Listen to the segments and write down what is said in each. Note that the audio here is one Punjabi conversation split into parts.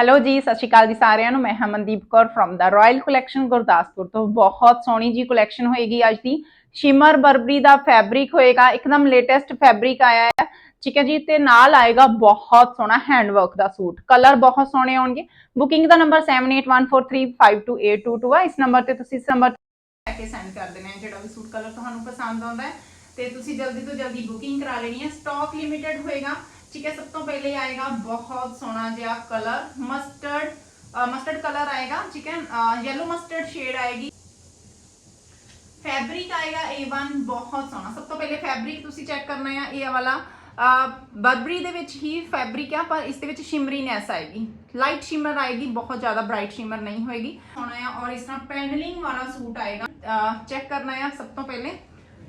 ਹੈਲੋ ਜੀ, ਸਤਿ ਸ਼੍ਰੀ ਅਕਾਲ ਜੀ ਸਾਰਿਆਂ ਨੂੰ। ਮੈਂ ਹਮਨਦੀਪ ਕੌਰ ਫਰਮ ਦਾ ਰਾਇਲ ਕਲੈਕਸ਼ਨ ਗੁਰਦਾਸਪੁਰ ਤੋਂ ਬਹੁਤ ਸੋਹਣੀ ਜੀ ਕਲੈਕਸ਼ਨ ਹੋਏਗੀ ਅੱਜ ਦੀ। ਸ਼ਿਮਰ ਬਰਬਰੀ ਦਾ ਫੈਬਰਿਕ ਹੋਏਗਾ, ਇੱਕਦਮ ਲੇਟੈਸਟ ਫੈਬਰਿਕ ਆਇਆ ਹੈ। ਠੀਕ ਹੈ ਜੀ, ਤੇ ਨਾਲ ਆਏਗਾ ਬਹੁਤ ਸੋਹਣਾ ਹੈਂਡਵਰਕ ਦਾ ਸੂਟ। ਕਲਰ ਬਹੁਤ ਸੋਹਣੇ ਆਉਣਗੇ। ਬੁਕਿੰਗ ਦਾ ਨੰਬਰ 7814352822 ਹੈ ਇਸ ਨੰਬਰ ਤੇ ਤੁਸੀਂ ਇਸ ਨੰਬਰ ਲੈ ਕੇ ਸੈਂਡ ਕਰ ਦੇਣਾ ਹੈ, ਜਿਹੜਾ ਵੀ ਸੂਟ ਕਲਰ ਤੁਹਾਨੂੰ ਪਸੰਦ ਆਉਂਦਾ ਹੈ। ਤੇ ਤੁਸੀਂ ਜਲਦੀ ਤੋਂ ਜਲਦੀ ਬੁਕਿੰਗ ਕਰਾ ਲੈਣੀ ਹੈ। ਸਟਾਕ ਲਿਮਿਟਡ ਹੋਏਗਾ। ਠੀਕ ਹੈ, ਸਭ ਤੋਂ ਪਹਿਲੇ ਆਏਗਾ ਬਹੁਤ ਸੋਹਣਾ ਜਿਹਾ ਕਲਰ ਮਸਟਰਡ ਮਸਟਰਡ ਕਲਰ ਆਏਗਾ, ਠੀਕ ਹੈ ਯੈਲੋ ਮਸਟਰਡ ਸ਼ੇਡ ਆਏਗੀ। ਫੈਬਰਿਕ ਆਏਗਾ A1 ਬਹੁਤ ਸੋਹਣਾ। ਸਭ ਤੋਂ ਪਹਿਲੇ ਫੈਬਰਿਕ ਤੁਸੀਂ ਚੈੱਕ ਕਰਨਾ ਹੈ ਇਹ ਵਾਲਾ। ਬਰਬਰੀ ਦੇ ਵਿੱਚ ਹੀ ਫੈਬਰਿਕ ਆ, ਪਰ ਇਸ ਦੇ ਵਿੱਚ ਸ਼ਿਮਰੀਨੈਸ ਆਏਗੀ। ਲਾਈਟ ਸ਼ਿਮਰ ਆਏਗੀ, ਬਹੁਤ ਜ਼ਿਆਦਾ ਬ੍ਰਾਈਟ ਸ਼ਿਮਰ ਨਹੀਂ ਹੋਏਗੀ। ਸੋਹਣਾ ਆ, ਔਰ ਇਸ ਤਰ੍ਹਾਂ ਪੈਨਲਿੰਗ ਵਾਲਾ ਸੂਟ ਆਏਗਾ। ਚੈੱਕ ਕਰਨਾ ਹੈ ਸਭ ਤੋਂ ਪਹਿਲੇ।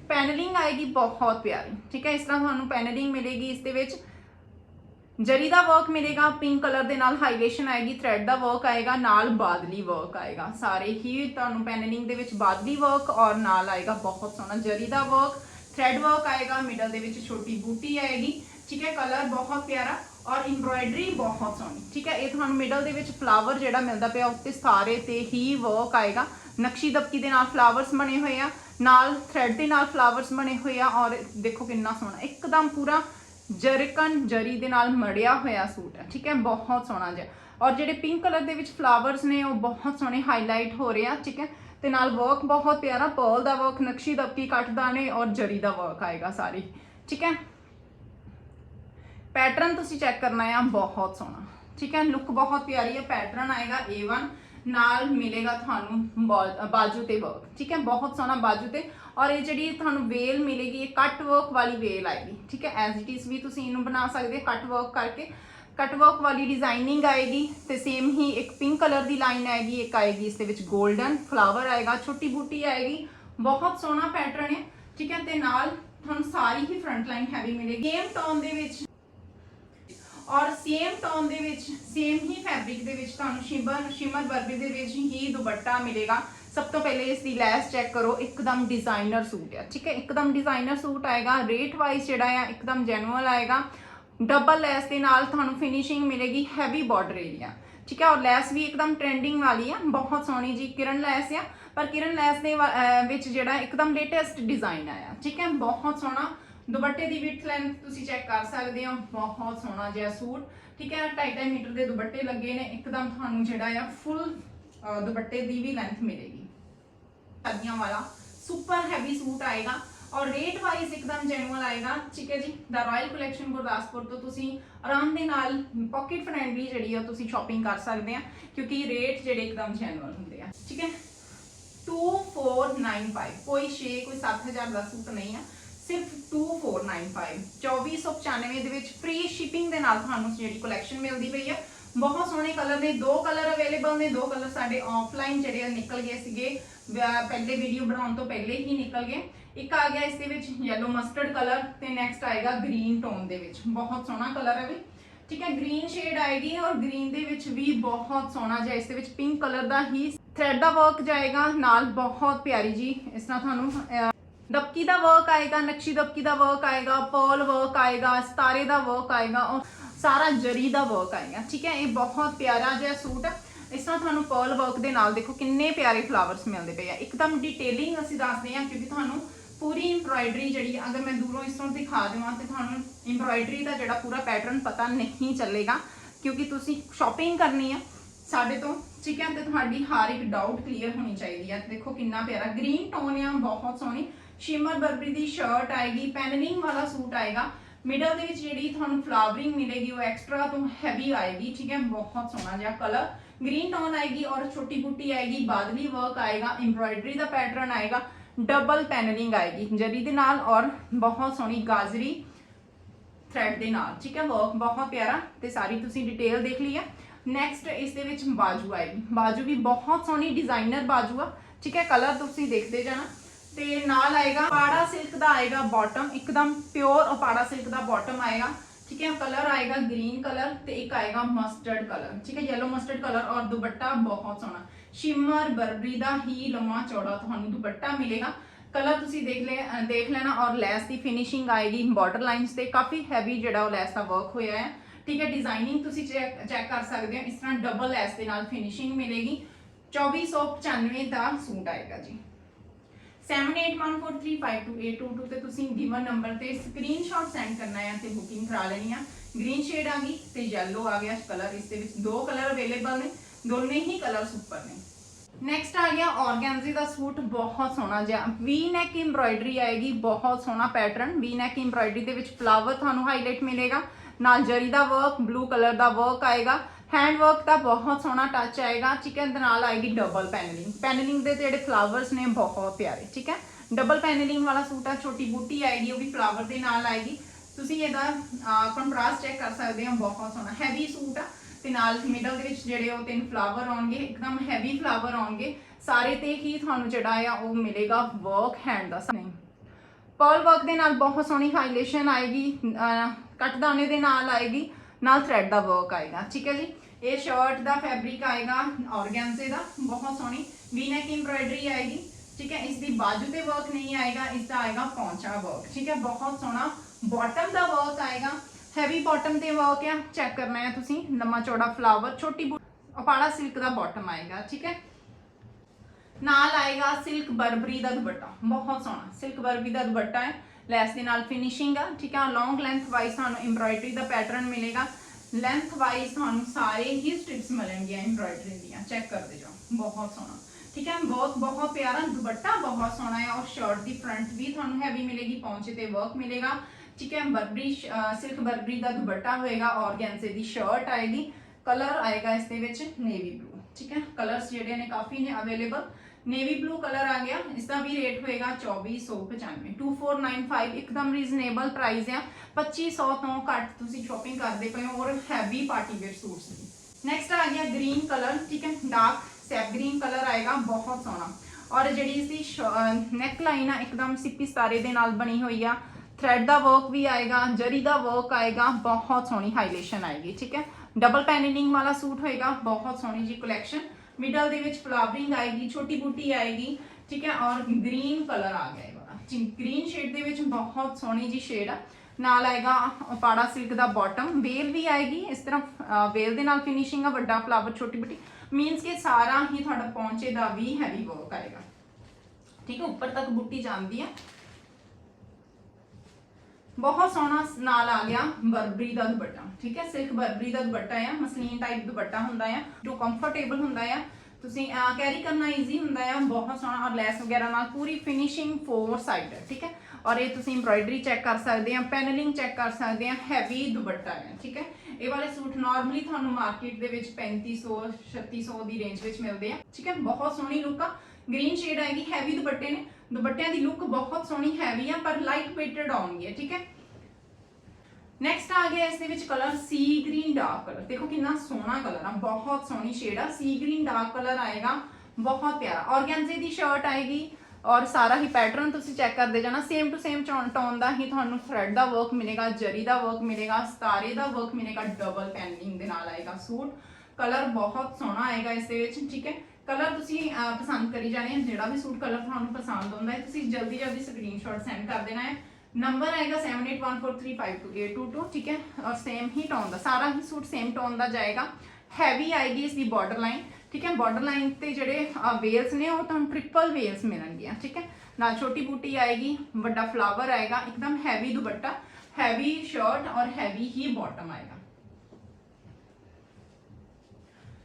ਪੈਨਲਿੰਗ ਆਏਗੀ, ਬਹੁਤ ਪਿਆਰੀ। ਠੀਕ ਹੈ, ਇਸ ਤਰ੍ਹਾਂ ਤੁਹਾਨੂੰ ਪੈਨਲਿੰਗ ਮਿਲੇਗੀ ਇਸ ਦੇ ਵਿੱਚ। ਜਰੀ ਦਾ ਵਰਕ ਮਿਲੇਗਾ ਪਿੰਕ ਕਲਰ ਦੇ ਨਾਲ ਹਾਈਲਾਈਟੇਸ਼ਨ ਆਏਗੀ ਥ੍ਰੈਡ ਦਾ ਵਰਕ ਆਏਗਾ, ਨਾਲ ਬਾਦਲੀ ਵਰਕ ਆਏਗਾ। ਸਾਰੇ ਹੀ ਤੁਹਾਨੂੰ ਪੈਨਲਿੰਗ ਦੇ ਵਿੱਚ ਬਾਦਲੀ ਵਰਕ ਔਰ ਨਾਲ ਆਏਗਾ ਬਹੁਤ ਸੋਹਣਾ ਜਰੀ ਦਾ ਵਰਕ ਥ੍ਰੈਡ ਵਰਕ ਆਏਗਾ ਮਿਡਲ ਦੇ ਵਿੱਚ ਛੋਟੀ ਬੂਟੀ ਆਏਗੀ, ਠੀਕ ਹੈ? ਕਲਰ ਬਹੁਤ ਪਿਆਰਾ ਔਰ ਐਮਬ੍ਰਾਇਡਰੀ ਬਹੁਤ ਸੋਹਣੀ, ਠੀਕ ਹੈ? ਇਹ ਤੁਹਾਨੂੰ ਮਿਡਲ ਦੇ ਵਿੱਚ ਫਲਾਵਰ ਜਿਹੜਾ ਮਿਲਦਾ ਪਿਆ ਉੱਤੇ ਸਾਰੇ ਤੇ ਹੀ ਵਰਕ ਆਏਗਾ। ਨਕਸ਼ੀ ਦਬਕੀ ਦੇ ਨਾਲ ਫਲਾਵਰਸ ਬਣੇ ਹੋਏ ਆ, ਨਾਲ ਥ੍ਰੈਡ ਦੇ ਨਾਲ ਫਲਾਵਰਸ ਬਣੇ ਹੋਏ ਆ ਔਰ ਦੇਖੋ ਕਿੰਨਾ ਸੋਹਣਾ, ਇੱਕਦਮ ਪੂਰਾ ਜਰਕਨ ਜਰੀ ਦੇ ਨਾਲ ਮੜਿਆ ਹੋਇਆ ਸੂਟ ਹੈ। ਠੀਕ ਹੈ, ਬਹੁਤ ਸੋਹਣਾ ਜਿਹਾ। ਔਰ ਜਿਹੜੇ ਪਿੰਕ ਕਲਰ ਦੇ ਵਿੱਚ ਫਲਾਵਰਸ ਨੇ, ਉਹ ਬਹੁਤ ਸੋਹਣੇ ਹਾਈਲਾਈਟ ਹੋ ਰਹੇ ਆ, ਠੀਕ ਹੈ। ਤੇ ਨਾਲ ਵਰਕ ਬਹੁਤ ਪਿਆਰਾ ਪਰਲ ਦਾ ਵਰਕ ਨਕਸ਼ੀ ਦਬਕੀ ਕੱਟਦਾ ਨੇ ਔਰ ਜਰੀ ਦਾ ਵਰਕ ਆਏਗਾ ਸਾਰੀ। ਠੀਕ ਹੈ ਪੈਟਰਨ ਤੁਸੀਂ ਚੈੱਕ ਕਰਨਾ ਆ, ਬਹੁਤ ਸੋਹਣਾ। ਠੀਕ ਹੈ ਲੁੱਕ ਬਹੁਤ ਪਿਆਰੀ ਹੈ ਪੈਟਰਨ ਆਏਗਾ A1 ਨਾਲ ਮਿਲੇਗਾ ਤੁਹਾਨੂੰ ਬਾਲ- ਬਾਜੂ ਤੇ ਵਰਕ ਠੀਕ ਹੈ? ਬਹੁਤ ਸੋਹਣਾ ਬਾਜੂ ਤੇ। ਔਰ ਇਹ ਜਿਹੜੀ ਤੁਹਾਨੂੰ ਵੇਲ ਮਿਲੇਗੀ, ਇਹ ਕੱਟ ਵਰਕ ਵਾਲੀ ਵੇਲ ਆਏਗੀ, ਠੀਕ ਹੈ? ਐਜ਼ ਇਟ ਇਜ਼ ਵੀ ਤੁਸੀਂ ਇਹਨੂੰ ਬਣਾ ਸਕਦੇ ਕੱਟ ਵਰਕ ਕਰਕੇ। ਕੱਟ ਵਰਕ ਵਾਲੀ ਡਿਜ਼ਾਈਨਿੰਗ ਆਏਗੀ ਤੇ ਸੇਮ ਹੀ ਇੱਕ ਪਿੰਕ ਕਲਰ ਦੀ ਲਾਈਨ ਆਏਗੀ, ਇੱਕ ਆਏਗੀ ਇਸ ਦੇ ਵਿੱਚ 골ਡਨ ਫਲਾਵਰ ਆਏਗਾ, ਛੋਟੀ ਬੂਟੀ ਆਏਗੀ। ਬਹੁਤ ਸੋਹਣਾ ਪੈਟਰਨ ਹੈ, ਠੀਕ ਹੈ? ਤੇ ਨਾਲ ਤੁਹਾਨੂੰ ਸਾਰੀ ਹੀ ਫਰੰਟ ਲਾਈਨ ਹੈਵੀ ਮਿਲੇਗੀ। ਗੇਮ ਟੋਨ ਦੇ ਵਿੱਚ ਔਰ ਸੇਮ ਟੋਨ ਦੇ ਵਿੱਚ ਸੇਮ ਹੀ ਫੈਬਰਿਕ ਦੇ ਵਿੱਚ ਤੁਹਾਨੂੰ ਸ਼ਿਮਰ ਸ਼ਿਮਰ ਬਰਬੀ ਦੇ ਵਿੱਚ ਹੀ ਦੁਪੱਟਾ ਮਿਲੇਗਾ। ਸਭ ਤੋਂ ਪਹਿਲੇ ਇਸ ਦੀ ਲੈਸ ਚੈੱਕ ਕਰੋ, ਇੱਕਦਮ ਡਿਜ਼ਾਈਨਰ ਸੂਟ ਹੈ, ਠੀਕ ਹੈ? ਇੱਕਦਮ ਡਿਜ਼ਾਈਨਰ ਸੂਟ ਆਏਗਾ ਰੇਟ ਵਾਈਜ਼ ਜਿਹੜਾ ਆ, ਇੱਕਦਮ ਜੈਨੂਅਲ ਆਏਗਾ। ਡਬਲ ਲੈਸ ਦੇ ਨਾਲ ਤੁਹਾਨੂੰ ਫਿਨਿਸ਼ਿੰਗ ਮਿਲੇਗੀ ਹੈਵੀ ਬਾਰਡਰ ਏਰੀਆ ਠੀਕ ਹੈ? ਔਰ ਲੈਸ ਵੀ ਇੱਕਦਮ ਟ੍ਰੈਂਡਿੰਗ ਵਾਲੀ ਆ, ਬਹੁਤ ਸੋਹਣੀ ਜੀ, ਕਿਰਨ ਲੈਸ ਆ। ਪਰ ਕਿਰਨ ਲੈਸ ਦੇ ਵਾ- ਵਿੱਚ ਜਿਹੜਾ ਇੱਕਦਮ ਲੇਟੈਸਟ ਡਿਜ਼ਾਈਨ ਆਇਆ, ਠੀਕ ਹੈ? ਬਹੁਤ ਸੋਹਣਾ ਦੁਪੱਟੇ ਦੀ ਵਿਡਥ ਲੈਂਥ ਤੁਸੀਂ ਚੈੱਕ ਕਰ ਸਕਦੇ ਹੋ। ਬਹੁਤ ਸੋਹਣਾ ਜਿਹਾ ਸੂਟ। ਠੀਕ ਹੈ 2.5 ਮੀਟਰ ਦੇ ਦੁਪੱਟੇ ਲੱਗੇ ਨੇ। ਇੱਕਦਮ ਤੁਹਾਨੂੰ ਜਿਹੜਾ ਆ ਫੁੱਲ ਦੁਪੱਟੇ ਦੀ ਵੀ ਲੈਂਥ ਮਿਲੇਗੀ। ਸਰਦੀਆਂ ਵਾਲਾ ਸੁਪਰ ਹੈਵੀ ਸੂਟ ਆਏਗਾ ਔਰ ਰੇਟ ਵਾਈਜ਼ ਇੱਕਦਮ ਜੈਨੂਅਲ ਆਏਗਾ। ਠੀਕ ਹੈ ਜੀ ਦਾ ਰਾਇਲ ਕਲੈਕਸ਼ਨ ਗੁਰਦਾਸਪੁਰ ਤੋਂ ਤੁਸੀਂ ਆਰਾਮ ਦੇ ਨਾਲ ਪਾਕਟ ਫ੍ਰੈਂਡਲੀ ਜਿਹੜੀ ਆ ਤੁਸੀਂ ਸ਼ਾਪਿੰਗ ਕਰ ਸਕਦੇ ਆ, ਕਿਉਂਕਿ ਰੇਟ ਜਿਹੜੇ ਇੱਕਦਮ ਜੈਨੂਅਲ ਹੁੰਦੇ ਆ। ਠੀਕ ਹੈ 2495 ਕੋਈ 6 ਕੋਈ 7000 ਦਾ ਸੂਟ ਨਹੀਂ ਆ। ਸਿਰਫ 2495 2495 ਦੇ ਵਿੱਚ ਫ੍ਰੀ ਸ਼ਿਪਿੰਗ ਦੇ ਨਾਲ ਤੁਹਾਨੂੰ ਜਿਹੜੀ ਕਲੈਕਸ਼ਨ ਮਿਲਦੀ ਪਈ ਹੈ ਬਹੁਤ ਸੋਹਣੇ ਕਲਰ ਨੇ, ਦੋ ਕਲਰ ਅਵੇਲੇਬਲ ਨੇ, ਦੋ ਕਲਰ ਸਾਡੇ ਆਫਲਾਈਨ ਜਿਹੜੇ ਨਿਕਲ ਗਏ ਸੀਗੇ। ਪਹਿਲੇ ਵੀਡੀਓ ਬਣਾਉਣ ਤੋਂ ਪਹਿਲੇ ਹੀ ਨਿਕਲ ਗਏ। ਇੱਕ ਆ ਗਿਆ ਇਸ ਦੇ ਵਿੱਚ ਯੈਲੋ ਮਸਟਰਡ ਕਲਰ ਤੇ ਨੈਕਸਟ ਆਏਗਾ ਗ੍ਰੀਨ ਟੋਨ ਦੇ ਵਿੱਚ। ਬਹੁਤ ਸੋਹਣਾ ਕਲਰ ਹੈ ਵੀ। ਠੀਕ ਹੈ ਗ੍ਰੀਨ ਸ਼ੇਡ ਆਏਗੀ ਔਰ ਗ੍ਰੀਨ ਦੇ ਵਿੱਚ ਵੀ ਬਹੁਤ ਸੋਹਣਾ ਜਿਹਾ ਇਸ ਦੇ ਵਿੱਚ ਪਿੰਕ ਕਲਰ ਦਾ ਹੀ ਥ੍ਰੈਡ ਦਾ ਵਰਕ ਜਾਏਗਾ। ਨਾਲ ਬਹੁਤ ਪਿਆਰੀ ਜੀ, ਇਸ ਤਰ੍ਹਾਂ ਤੁਹਾਨੂੰ ਦਬਕੀ ਦਾ ਵਰਕ ਆਏਗਾ, ਨਕਸ਼ੀ ਦਬਕੀ ਦਾ ਵਰਕ ਆਏਗਾ ਪਰਲ ਵਰਕ ਆਏਗਾ, ਸਤਾਰੇ ਦਾ ਵਰਕ ਆਏਗਾ ਔਰ ਸਾਰਾ ਜਰੀ ਦਾ ਵਰਕ ਆਏਗਾ। ਠੀਕ ਹੈ, ਇਹ ਬਹੁਤ ਪਿਆਰਾ ਜਿਹਾ ਸੂਟ ਹੈ। ਇਸ ਤਰ੍ਹਾਂ ਤੁਹਾਨੂੰ ਪਰਲ ਵਰਕ ਦੇ ਨਾਲ ਦੇਖੋ ਕਿੰਨੇ ਪਿਆਰੇ ਫਲਾਵਰਸ ਮਿਲਦੇ ਪਏ ਆ। ਇੱਕਦਮ ਡਿਟੇਲਿੰਗ ਅਸੀਂ ਦੱਸਦੇ ਹਾਂ ਕਿਉਂਕਿ ਤੁਹਾਨੂੰ ਪੂਰੀ ਐਮਬ੍ਰਾਇਡਰੀ ਜਿਹੜੀ ਅਗਰ ਮੈਂ ਦੂਰੋਂ ਇਸ ਤਰ੍ਹਾਂ ਦਿਖਾ ਦੇਵਾਂ ਤੇ ਤੁਹਾਨੂੰ ਐਮਬ੍ਰਾਇਡਰੀ ਦਾ ਜਿਹੜਾ ਪੂਰਾ ਪੈਟਰਨ ਪਤਾ ਨਹੀਂ ਚੱਲੇਗਾ ਕਿਉਂਕਿ ਤੁਸੀਂ ਸ਼ਾਪਿੰਗ ਕਰਨੀ ਆ। ਸਾਡੇ ਤੋਂ, ਠੀਕ ਹੈ, ਤੇ ਤੁਹਾਡੀ ਹਰ ਇੱਕ ਡਾਊਟ ਕਲੀਅਰ ਹੋਣੀ ਚਾਹੀਦੀ ਹੈ ਦੇਖੋ ਕਿੰਨਾ ਪਿਆਰਾ ਗ੍ਰੀਨ ਟੋਨ ਆ, ਬਹੁਤ ਸੋਹਣੀ। ਸ਼ਿਮਰ ਬਰਬਰੀ ਦੀ ਸ਼ਰਟ ਆਏਗੀ ਪੈਨਲਿੰਗ ਵਾਲਾ ਸੂਟ ਆਏਗਾ। ਮਿਡਲ ਦੇ ਵਿੱਚ ਜਿਹੜੀ ਤੁਹਾਨੂੰ ਫਲਾਵਰਿੰਗ ਮਿਲੇਗੀ, ਉਹ ਐਕਸਟਰਾ ਤੋਂ ਹੈਵੀ ਆਏਗੀ, ਠੀਕ ਹੈ? ਬਹੁਤ ਸੋਹਣਾ ਜਿਹਾ ਕਲਰ ਗ੍ਰੀਨ ਟੋਨ ਆਏਗੀ ਔਰ ਛੋਟੀ ਬੁੱਟੀ ਆਏਗੀ, ਬਾਦਲੀ ਵਰਕ ਆਏਗਾ ਐਮਬ੍ਰਾਇਡਰੀ ਦਾ ਪੈਟਰਨ ਆਏਗਾ ਡਬਲ ਪੈਨਲਿੰਗ ਆਏਗੀ। ਜਰੀ ਦੇ ਨਾਲ ਔਰ ਬਹੁਤ ਸੋਹਣੀ ਗਾਜਰੀ ਥ੍ਰੈਡ ਦੇ ਨਾਲ, ਠੀਕ ਹੈ? ਵਰਕ ਬਹੁਤ ਪਿਆਰਾ ਤੇ ਸਾਰੀ ਤੁਸੀਂ ਡਿਟੇਲ ਦੇਖ ਲਈ ਹੈ। ਨੈਕਸਟ ਇਸ ਦੇ ਵਿੱਚ ਬਾਜੂ ਆਏਗੀ। ਬਾਜੂ ਵੀ ਬਹੁਤ ਸੋਹਣੀ ਡਿਜ਼ਾਈਨਰ ਬਾਜੂ ਆ, ਠੀਕ ਹੈ? ਕਲਰ ਤੁਸੀਂ ਦੇਖਦੇ ਜਾਣਾ। ਤੇ ਨਾਲ ਆਏਗਾ ਪਾੜਾ ਸਿਲਕ ਦਾ ਆਏਗਾ ਬਾਟਮ ਇੱਕਦਮ ਪਿਓਰ ਪਾੜਾ ਸਿਲਕ ਦਾ ਬਾਟਮ ਆਏਗਾ, ਠੀਕ ਹੈ ਕਲਰ ਆਏਗਾ ਗ੍ਰੀਨ ਕਲਰ ਤੇ ਇੱਕ ਆਏਗਾ ਮਸਟਰਡ ਕਲਰ ਠੀਕ ਹੈ, yellow ਮਸਟਰਡ ਕਲਰ ਔਰ ਦੁਪੱਟਾ ਬਹੁਤ ਸੋਹਣਾ। ਸ਼ਿਮਰ ਬਰਬਰੀ ਦਾ ਹੀ ਲੰਮਾ ਚੌੜਾ ਤੁਹਾਨੂੰ ਦੁਪੱਟਾ ਮਿਲੇਗਾ। ਕਲਰ ਤੁਸੀਂ ਦੇਖ ਲੈ ਦੇਖ ਲੈਣਾ ਔਰ ਲੈਸ ਦੀ ਫਿਨਿਸ਼ਿੰਗ ਆਏਗੀ ਬਾਰਡਰ ਲਾਈਨਸ ਤੇ, ਕਾਫੀ ਹੈਵੀ ਜਿਹੜਾ ਉਹ ਲੈਸ ਦਾ ਵਰਕ ਹੋਇਆ ਹੈ। ਠੀਕ ਹੈ ਡਿਜ਼ਾਈਨਿੰਗ ਤੁਸੀਂ ਚੈੱਕ ਚੈੱਕ ਕਰ ਸਕਦੇ ਹੋ, ਇਸ ਤਰ੍ਹਾਂ ਡਬਲ ਲੈਸ ਦੇ ਨਾਲ ਫਿਨਿਸ਼ਿੰਗ ਮਿਲੇਗੀ। 2495 ਦਾ ਸੂਟ ਆਏਗਾ ਜੀ। 7814352822 ਤੇ ਤੁਸੀਂ ਗਿਵਨ ਨੰਬਰ ਤੇ ਸਕਰੀਨਸ਼ਾਟ ਸੈਂਡ ਕਰਨਾ ਹੈ ਤੇ ਬੁਕਿੰਗ ਕਰਾ ਲੈਣੀ ਆ। ਗ੍ਰੀਨ ਸ਼ੇਡ ਆ ਗਈ ਤੇ yellow ਆ ਗਿਆ। ਕਲਰ ਇਸ ਦੇ ਵਿੱਚ ਦੋ ਕਲਰ ਅਵੇਲੇਬਲ ਨੇ। ਦੋਨੇ ਹੀ ਕਲਰਸ ਉੱਪਰ ਨੇ। ਨੈਕਸਟ ਆ ਗਿਆ organzy ਦਾ ਸੂਟ। ਬਹੁਤ ਸੋਹਣਾ ਜਿਹਾ। ਵੀ ਨੈਕ ਐਮਬ੍ਰਾਇਡਰੀ ਆਏਗੀ। ਬਹੁਤ ਸੋਹਣਾ ਪੈਟਰਨ ਵੀ ਨੈਕ ਐਮਬ੍ਰਾਇਡਰੀ ਦੇ ਵਿੱਚ ਫਲਾਵਰ ਤੁਹਾਨੂੰ ਹਾਈਲਾਈਟ ਮਿਲੇਗਾ। ਨਾਲ ਜਰੀ ਦਾ ਵਰਕ ਬਲੂ ਕਲਰ ਦਾ ਵਰਕ ਆਏਗਾ। ਹੈਂਡ ਵਰਕ ਦਾ ਬਹੁਤ ਸੋਹਣਾ ਟੱਚ ਆਏਗਾ। ਚਿਕਨ ਦੇ ਨਾਲ ਆਏਗੀ ਡਬਲ ਪੈਨਲਿੰਗ ਪੈਨਲਿੰਗ ਦੇ ਜਿਹੜੇ ਫਲਾਵਰਸ ਨੇ, ਬਹੁਤ ਪਿਆਰੇ। ਠੀਕ ਹੈ ਡਬਲ ਪੈਨਲਿੰਗ ਵਾਲਾ ਸੂਟ ਆ, ਛੋਟੀ ਬੂਟੀ ਆਏਗੀ, ਉਹ ਵੀ ਫਲਾਵਰ ਦੇ ਨਾਲ ਆਏਗੀ। ਤੁਸੀਂ ਇਹਦਾ ਕੰਟਰਾਸਟ ਚੈੱਕ ਕਰ ਸਕਦੇ ਹੋ, ਬਹੁਤ ਸੋਹਣਾ। ਹੈਵੀ ਸੂਟ ਆ, ਤੇ ਨਾਲ ਮਿਡਲ ਦੇ ਵਿੱਚ ਜਿਹੜੇ ਉਹ ਤਿੰਨ ਫਲਾਵਰ ਆਉਣਗੇ, ਇੱਕਦਮ ਹੈਵੀ ਫਲਾਵਰ ਆਉਣਗੇ। ਸਾਰੇ ਤੇ ਹੀ ਤੁਹਾਨੂੰ ਜਿਹੜਾ ਆ, ਉਹ ਮਿਲੇਗਾ ਵਰਕ ਹੈਂਡ ਦਾ। ਨਹੀਂ। ਪਰਲ ਵਰਕ ਦੇ ਨਾਲ ਬਹੁਤ ਸੋਹਣੀ ਹਾਈਲਾਈਟੇਸ਼ਨ ਆਏਗੀ ਕੱਟ ਦਾਣੇ ਦੇ ਨਾਲ ਆਏਗੀ, ਨਾਲ ਥ੍ਰੈਡ ਦਾ ਵਰਕ ਆਏਗਾ। ਠੀਕ ਹੈ ਜੀ? ਇਹ ਸ਼ਰਟ ਦਾ ਫੈਬਰਿਕ ਆਏਗਾ ਔਰਗੈਂਜ਼ੇ ਦਾ, ਬਹੁਤ ਸੋਹਣੀ। ਵੀਨੈਕ ਐਮਬ੍ਰਾਇਡਰੀ ਆਏਗੀ, ਠੀਕ ਹੈ? ਇਸ ਦੀ ਬਾਜੂ ਤੇ ਵਰਕ ਨਹੀਂ ਆਏਗਾ ਇਸ ਦਾ ਆਏਗਾ ਪੌਂਚਾ ਵਰਕ ਠੀਕ ਹੈ? ਬਹੁਤ ਸੋਹਣਾ। ਬਾਟਮ ਦਾ ਵਰਕ ਆਏਗਾ ਹੈਵੀ ਬਾਟਮ ਤੇ ਵਰਕ ਆ। ਚੈੱਕ ਕਰਨਾ ਹੈ ਤੁਸੀਂ ਲੰਮਾ ਚੌੜਾ ਫਲਾਵਰ ਛੋਟੀ ਬੂ- ਅਪਾੜਾ ਸਿਲਕ ਦਾ ਬਾਟਮ ਆਏਗਾ, ਠੀਕ ਹੈ? ਨਾਲ ਆਏਗਾ ਸਿਲਕ ਬਰਬਰੀ ਦਾ ਦੁਪੱਟਾ, ਬਹੁਤ ਸੋਹਣਾ। ਸਿਲਕ ਬਰਬਰੀ ਦਾ ਦੁਪੱਟਾ ਹੈ, ਲੈਸ ਦੇ ਨਾਲ ਫਿਨਿਸ਼ਿੰਗ ਆ, ਠੀਕ ਹੈ? ਲੌਂਗ ਲੈਂਥ ਵਾਈਜ਼ ਤੁਹਾਨੂੰ ਐਮਬ੍ਰਾਇਡਰੀ ਦਾ ਪੈਟਰਨ ਮਿਲੇਗਾ। ਲੈਂਥ ਵਾਈਜ਼ ਤੁਹਾਨੂੰ ਸਾਰੇ ਹੀ ਸਟ੍ਰਿਪਸ ਮਿਲਣਗੀਆਂ ਐਮਬ੍ਰਾਇਡਰੀ ਦੀਆਂ। ਚੈੱਕ ਕਰਦੇ ਜਾਓ। ਬਹੁਤ ਸੋਹਣਾ। ਠੀਕ ਹੈ? ਬਹੁਤ ਬਹੁਤ ਪਿਆਰਾ ਦੁਪੱਟਾ, ਬਹੁਤ ਸੋਹਣਾ ਹੈ। ਔਰ ਸ਼ਰਟ ਦੀ ਫਰੰਟ ਵੀ ਤੁਹਾਨੂੰ ਹੈਵੀ ਮਿਲੇਗੀ, ਪੌਂਚੇ ਤੇ ਵਰਕ ਮਿਲੇਗਾ। ਠੀਕ ਹੈ? ਬਰਬਰੀ ਸਿਲਕ ਬਰਬਰੀ ਦਾ ਦੁਪੱਟਾ ਹੋਏਗਾ ਔਰਗੈਂਜ਼ੇ ਦੀ ਸ਼ਰਟ ਆਏਗੀ। ਕਲਰ ਆਏਗਾ ਇਸ ਦੇ ਵਿੱਚ ਨੇਵੀ ਬਲੂ ਠੀਕ ਹੈ? ਕਲਰਸ ਜਿਹੜੇ ਨੇ ਕਾਫੀ ਨੇ ਅਵੇਲੇਬਲ ਨੇਵੀ ਬਲੂ ਕਲਰ ਆ ਗਿਆ ਇਸ ਦਾ ਵੀ ਰੇਟ ਹੋਏਗਾ 2495 2495 ਇੱਕਦਮ ਰੀਜ਼ਨੇਬਲ ਪ੍ਰਾਈਸ ਆ। 2500 ਤੋਂ ਘੱਟ ਤੁਸੀਂ ਸ਼ਾਪਿੰਗ ਕਰਦੇ ਪਏ ਹੋ ਔਰ ਹੈਵੀ ਪਾਰਟੀ ਵੇਅਰ ਸੂਟਸ ਨੇ ਨੈਕਸਟ ਆ ਗਿਆ ਗ੍ਰੀਨ ਕਲਰ ਠੀਕ ਹੈ ਡਾਰਕ ਸੈਪ ਗ੍ਰੀਨ ਕਲਰ ਆਏਗਾ, ਬਹੁਤ ਸੋਹਣਾ। ਔਰ ਜਿਹੜੀ ਇਸ ਦੀ ਨੈਕ ਲਾਈਨ ਆ, ਇੱਕਦਮ ਸਿੱਪੀ ਸਤਾਰੇ ਦੇ ਨਾਲ ਬਣੀ ਹੋਈ ਆ। ਥ੍ਰੈਡ ਦਾ ਵਰਕ ਵੀ ਆਏਗਾ, ਜਰੀ ਦਾ ਵਰਕ ਆਏਗਾ, ਬਹੁਤ ਸੋਹਣੀ ਹਾਈਲਾਈਟੇਸ਼ਨ ਆਏਗੀ, ਠੀਕ ਹੈ। ਡਬਲ ਪੈਨਲਿੰਗ ਵਾਲਾ ਸੂਟ ਹੋਏਗਾ, ਬਹੁਤ ਸੋਹਣੀ ਜੀ ਕਲੈਕਸ਼ਨ ਮਿਡਲ ਦੇ ਵਿੱਚ ਫਲਾਵਰਿੰਗ ਆਏਗੀ, ਛੋਟੀ ਬੂਟੀ ਆਏਗੀ, ਠੀਕ ਹੈ, ਔਰ ਗ੍ਰੀਨ ਕਲਰ ਆ ਗਿਆ ਇਹ ਗ੍ਰੀਨ ਸ਼ੇਡ ਦੇ ਵਿੱਚ ਬਹੁਤ ਸੋਹਣੀ ਜੀ ਸ਼ੇਡ ਆ। ਨਾਲ ਆਏਗਾ ਪਾੜਾ ਸਿਲਕ ਦਾ ਬਾਟਮ ਵੇਲ ਵੀ ਆਏਗੀ, ਇਸ ਤਰ੍ਹਾਂ ਵੇਲ ਦੇ ਨਾਲ ਫਿਨਿਸ਼ਿੰਗ ਆ, ਵੱਡਾ ਫਲਾਵਰ ਛੋਟੀ ਬੂਟੀ। ਮੀਨਸ ਕਿ ਸਾਰਾ ਹੀ ਤੁਹਾਡਾ ਪੌਂਚੇ ਦਾ ਵੀ ਹੈਵੀ ਵਰਕ ਆਏਗਾ। ਠੀਕ ਹੈ, ਉੱਪਰ ਤੱਕ ਬੁੱਟੀ ਜਾਂਦੀ ਹੈ ਬਹੁਤ ਸੋਹਣਾ ਨਾਲ ਆ ਗਿਆ ਬਰਬਰੀ ਦਾ ਦੁਪੱਟਾ, ਠੀਕ ਹੈ? ਸਿਲਕ ਬਰਬਰੀ ਦਾ ਦੁਪੱਟਾ ਆ, ਮਸਲੀਨ ਟਾਈਪ ਦੁਪੱਟਾ ਹੁੰਦਾ ਆ, ਜੋ ਕੰਫਰਟੇਬਲ ਹੁੰਦਾ ਆ। ਤੁਸੀਂ ਕੈਰੀ ਕਰਨਾ ਈਜ਼ੀ ਹੁੰਦਾ ਆ, ਬਹੁਤ ਸੋਹਣਾ, ਔਰ ਲੈਸ ਵਗੈਰਾ ਨਾਲ ਪੂਰੀ ਫਿਨਿਸ਼ਿੰਗ ਫੋਰ ਸਾਈਡ ਠੀਕ ਹੈ? ਔਰ ਇਹ ਤੁਸੀਂ ਐਮਬ੍ਰਾਇਡਰੀ ਚੈੱਕ ਕਰ ਸਕਦੇ ਆ ਪੈਨਲਿੰਗ ਚੈੱਕ ਕਰ ਸਕਦੇ ਆ ਹੈਵੀ ਦੁਪੱਟਾ ਹੈ ਠੀਕ ਹੈ? ਇਹ ਵਾਲੇ ਸੂਟ ਨਾਰਮਲੀ ਤੁਹਾਨੂੰ ਮਾਰਕੀਟ ਦੇ ਵਿੱਚ 3500 3600 ਦੀ ਰੇਂਜ ਵਿੱਚ ਮਿਲਦੇ ਆ, ਠੀਕ ਹੈ? ਬਹੁਤ ਸੋਹਣੀ ਲੁੱਕ ਆ। ਗ੍ਰੀਨ ਸ਼ੇਡ ਆਏਗੀ ਹੈਵੀ ਦੁਪੱਟੇ ਨੇ। ਦੁਪੱਟਿਆਂ ਦੀ ਲੁੱਕ ਬਹੁਤ ਸੋਹਣੀ ਹੈਵੀ ਆ, ਪਰ ਲਾਈਟ ਵੇਟਡ ਆਉਣਗੇ, ਠੀਕ ਹੈ? ਨੈਕਸਟ ਆ ਗਿਆ ਇਸ ਦੇ ਵਿੱਚ colour sea green dark colour ਦੇਖੋ ਕਿੰਨਾ ਸੋਹਣਾ ਕਲਰ ਆ, ਬਹੁਤ ਸੋਹਣੀ ਸ਼ੇਡ ਆ। ਸੀ ਗ੍ਰੀਨ ਡਾਰਕ ਕਲਰ ਆਏਗਾ, ਬਹੁਤ ਪਿਆਰਾ। ਔਰਗੈਂਜ਼ੇ ਦੀ ਸ਼ਰਟ ਆਏਗੀ, ਔਰ ਸਾਰਾ ਹੀ ਪੈਟਰਨ ਤੁਸੀਂ ਚੈੱਕ ਕਰਦੇ ਜਾਣਾ। ਸੇਮ ਟੂ ਸੇਮ ਟੋਨ ਦਾ ਹੀ ਤੁਹਾਨੂੰ ਥਰੈਡ ਦਾ ਵਰਕ ਮਿਲੇਗਾ, ਜਰੀ ਦਾ ਵਰਕ ਮਿਲੇਗਾ, ਸਤਾਰੇ ਦਾ ਵਰਕ ਮਿਲੇਗਾ ਡਬਲ ਪੈਨਲਿੰਗ ਦੇ ਨਾਲ ਆਏਗਾ ਸੂਟ। ਕਲਰ ਬਹੁਤ ਸੋਹਣਾ ਆਏਗਾ ਇਸ ਦੇ ਵਿੱਚ, ਠੀਕ ਹੈ? ਕਲਰ ਤੁਸੀਂ ਅਹ, ਪਸੰਦ ਕਰੀ ਜਾਣੇ ਆ ਜਿਹੜਾ ਵੀ ਸੂਟ ਕਲਰ ਤੁਹਾਨੂੰ ਪਸੰਦ ਆਉਂਦਾ ਹੈ ਤੁਸੀਂ ਜਲਦੀ ਜਲਦੀ ਸਕਰੀਨਸ਼ਾਟ ਸੈਂਡ ਕਰ ਦੇਣਾ ਹੈ। ਨੰਬਰ ਆਏਗਾ 7814352822 ਠੀਕ ਹੈ? ਔਰ ਸੇਮ ਹੀ ਟੋਨ ਦਾ ਸਾਰਾ ਹੀ ਸੂਟ ਸੇਮ ਟੋਨ ਦਾ ਜਾਏਗਾ। ਹੈਵੀ ਆਏਗੀ ਇਸ ਦੀ ਬਾਰਡਰ ਲਾਈਨ ਠੀਕ ਹੈ? ਬਾਰਡਰ ਲਾਈਨ ਤੇ ਜਿਹੜੇ ਵੇਲਸ ਨੇ ਉਹ ਤੁਹਾਨੂੰ ਟ੍ਰਿਪਲ ਵੇਲਸ ਮਿਲਣਗੀਆਂ ਠੀਕ ਹੈ? ਨਾਲ ਛੋਟੀ ਬੂਟੀ ਆਏਗੀ ਵੱਡਾ ਫਲਾਵਰ ਆਏਗਾ ਇੱਕਦਮ ਹੈਵੀ ਦੁਪੱਟਾ ਹੈਵੀ ਸ਼ਰਟ ਔਰ ਹੈਵੀ ਹੀ ਬਾਟਮ ਆਏਗਾ।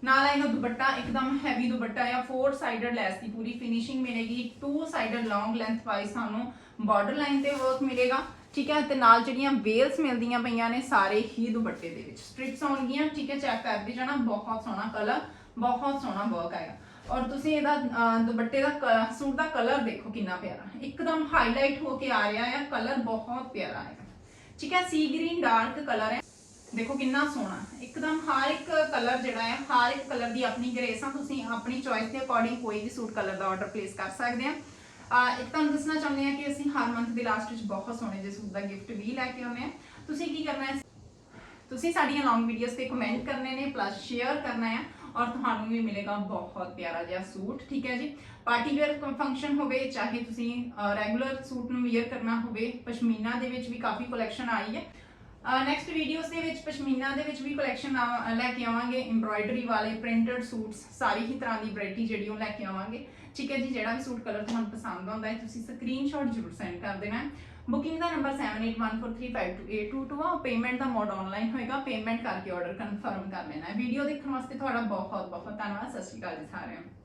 ਨਾਲ ਆਏਗਾ ਦੁਪੱਟਾ ਇੱਕਦਮ ਹੈਵੀ ਦੁਪੱਟਾ ਆ ਫੋਰ ਸਾਈਡਡ ਲੈਸ ਦੀ ਪੂਰੀ ਫਿਨਿਸ਼ਿੰਗ ਮਿਲੇਗੀ two sided long length wise ਸਾਨੂੰ ਬਾਰਡਰ ਲਾਈਨ ਤੇ ਵਰਕ ਮਿਲੇਗਾ ਠੀਕ ਹੈ? ਤੇ ਨਾਲ ਜਿਹੜੀਆਂ ਵੇਲਸ ਮਿਲਦੀਆਂ ਪਈਆਂ ਨੇ ਸਾਰੇ ਹੀ ਦੁਪੱਟੇ ਦੇ ਵਿੱਚ। ਸਟ੍ਰਿਪਸ ਆਉਣਗੀਆਂ ਠੀਕ ਹੈ? ਚੈੱਕ ਕਰਦੇ ਜਾਣਾ ਬਹੁਤ ਸੋਹਣਾ ਕਲਰ ਬਹੁਤ ਸੋਹਣਾ ਵਰਕ ਆਏਗਾ ਔਰ ਤੁਸੀਂ ਇਹਦਾ ਅਹ, ਦੁਪੱਟੇ ਦਾ ਸੂਟ ਦਾ ਕਲਰ ਦੇਖੋ ਕਿੰਨਾ ਪਿਆਰਾ। ਇੱਕਦਮ ਹਾਈਲਾਈਟ ਹੋ ਕੇ ਆ ਰਿਹਾ ਹੈ ਕਲਰ ਬਹੁਤ ਪਿਆਰਾ ਆਏਗਾ ਠੀਕ ਹੈ? ਸੀ ਗ੍ਰੀਨ ਡਾਰਕ ਕਲਰ ਹੈ। ਦੇਖੋ ਕਿੰਨਾ ਸੋਹਣਾ ਇੱਕਦਮ ਹਰ ਇੱਕ ਕਲਰ ਜਿਹੜਾ ਹੈ, ਹਰ ਇੱਕ ਕਲਰ ਦੀ ਆਪਣੀ ਗ੍ਰੇਸ ਆ। ਤੁਸੀਂ ਆਪਣੀ ਚੋਇਸ ਦੇ ਅਕੋਰਡਿੰਗ ਕੋਈ ਵੀ ਸੂਟ ਕਲਰ ਦਾ ਆਰਡਰ ਪਲੇਸ ਕਰ ਸਕਦੇ ਆ। ਇੱਕ ਤੁਹਾਨੂੰ ਦੱਸਣਾ ਚਾਹੁੰਦੇ ਆ ਕਿ ਅਸੀਂ ਹਰ ਮੰਥ ਦੇ ਲਾਸਟ ਵਿੱਚ ਬਹੁਤ ਸੋਹਣੇ ਜਿਹੇ ਸੂਟ ਦਾ ਗਿਫਟ ਵੀ ਲੈ ਕੇ ਆਉਂਦੇ ਆ। ਤੁਸੀਂ ਕੀ ਕਰਨਾ ਹੈ? ਤੁਸੀਂ ਸਾਡੀਆਂ ਲੌਂਗ ਵੀਡੀਓਜ਼ ਤੇ ਕਮੈਂਟ ਕਰਨੇ ਨੇ ਪਲੱਸ ਸ਼ੇਅਰ ਕਰਨਾ ਹੈ ਔਰ ਤੁਹਾਨੂੰ ਵੀ ਮਿਲੇਗਾ ਬਹੁਤ ਪਿਆਰਾ ਜਿਹਾ ਸੂਟ ਠੀਕ ਹੈ ਜੀ? ਪਾਰਟੀ ਵੇਅਰ ਫੰਕਸ਼ਨ ਹੋਵੇ, ਚਾਹੇ ਤੁਸੀਂ ਰੈਗੂਲਰ ਸੂਟ ਨੂੰ ਵੇਅਰ ਕਰਨਾ ਹੋਵੇ, ਪਸ਼ਮੀਨਾ ਦੇ ਵਿੱਚ ਵੀ ਕਾਫੀ ਕਲੈਕਸ਼ਨ ਆਈ ਹੈ। ਨੈਕਸਟ ਵੀਡੀਓਜ਼ ਦੇ ਵਿੱਚ, ਪਸ਼ਮੀਨਾ ਦੇ ਵਿੱਚ ਵੀ ਕਲੈਕਸ਼ਨ ਲੈ ਕੇ ਆਵਾਂਗੇ। ਐਮਬ੍ਰਾਇਡਰੀ ਵਾਲੇ ਪ੍ਰਿੰਟਡ ਸੂਟਸ ਸਾਰੀ ਹੀ ਤਰ੍ਹਾਂ ਦੀ ਵੈਰਾਈਟੀ ਜਿਹੜੀ ਉਹ ਲੈ ਕੇ ਆਵਾਂਗੇ। ਠੀਕ ਹੈ ਜੀ, ਜਿਹੜਾ ਵੀ ਸੂਟ ਕਲਰ ਤੁਹਾਨੂੰ ਪਸੰਦ ਆਉਂਦਾ ਹੈ, ਤੁਸੀਂ ਸਕਰੀਨਸ਼ਾਟ ਜ਼ਰੂਰ ਸੈਂਡ ਕਰ ਦੇਣਾ ਬੁਕਿੰਗ ਦਾ ਨੰਬਰ 7814352822 ਆ। ਪੇਮੈਂਟ ਦਾ ਮੋਡ ਆਨਲਾਈਨ ਹੋਏਗਾ। ਪੇਮੈਂਟ ਕਰਕੇ ਆਰਡਰ ਕਨਫਰਮ ਕਰ ਲੈਣਾ ਹੈ। ਵੀਡੀਓ ਦੇਖਣ ਵਾਸਤੇ ਤੁਹਾਡਾ ਬਹੁਤ ਬਹੁਤ ਧੰਨਵਾਦ। ਸਤਿ ਸ਼੍ਰੀ ਅਕਾਲ ਜੀ ਸਾਰਿਆਂ ਨੂੰ।